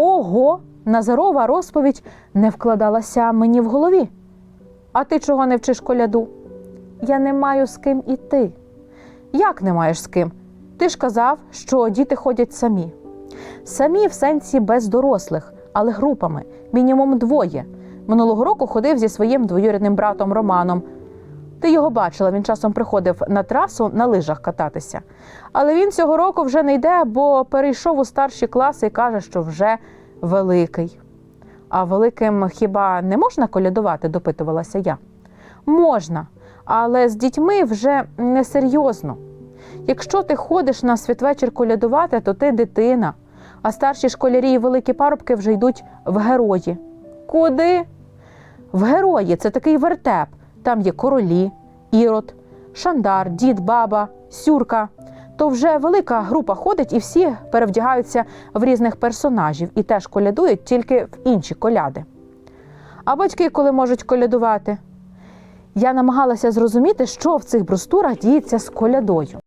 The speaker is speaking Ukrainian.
Ого, Назарова розповідь не вкладалася мені в голові. А ти чого не вчиш коляду? Я не маю з ким іти. Як не маєш з ким? Ти ж казав, що діти ходять самі. Самі в сенсі без дорослих, але групами, мінімум двоє. Минулого року ходив зі своїм двоюрідним братом Романом. Ти його бачила, він часом приходив на трасу на лижах кататися. Але він цього року вже не йде, бо перейшов у старші класи і каже, що вже великий. А великим хіба не можна колядувати, допитувалася я. Можна, але з дітьми вже несерйозно. Якщо ти ходиш на святвечір колядувати, то ти дитина, а старші школярі і великі парубки вже йдуть в герої. Куди? В герої це такий вертеп. Там є королі, ірод, шандар, дід, баба, сюрка. То вже велика група ходить і всі перевдягаються в різних персонажів і теж колядують тільки в інші коляди. А батьки коли можуть колядувати? Я намагалася зрозуміти, що в цих брустурах діється з колядою.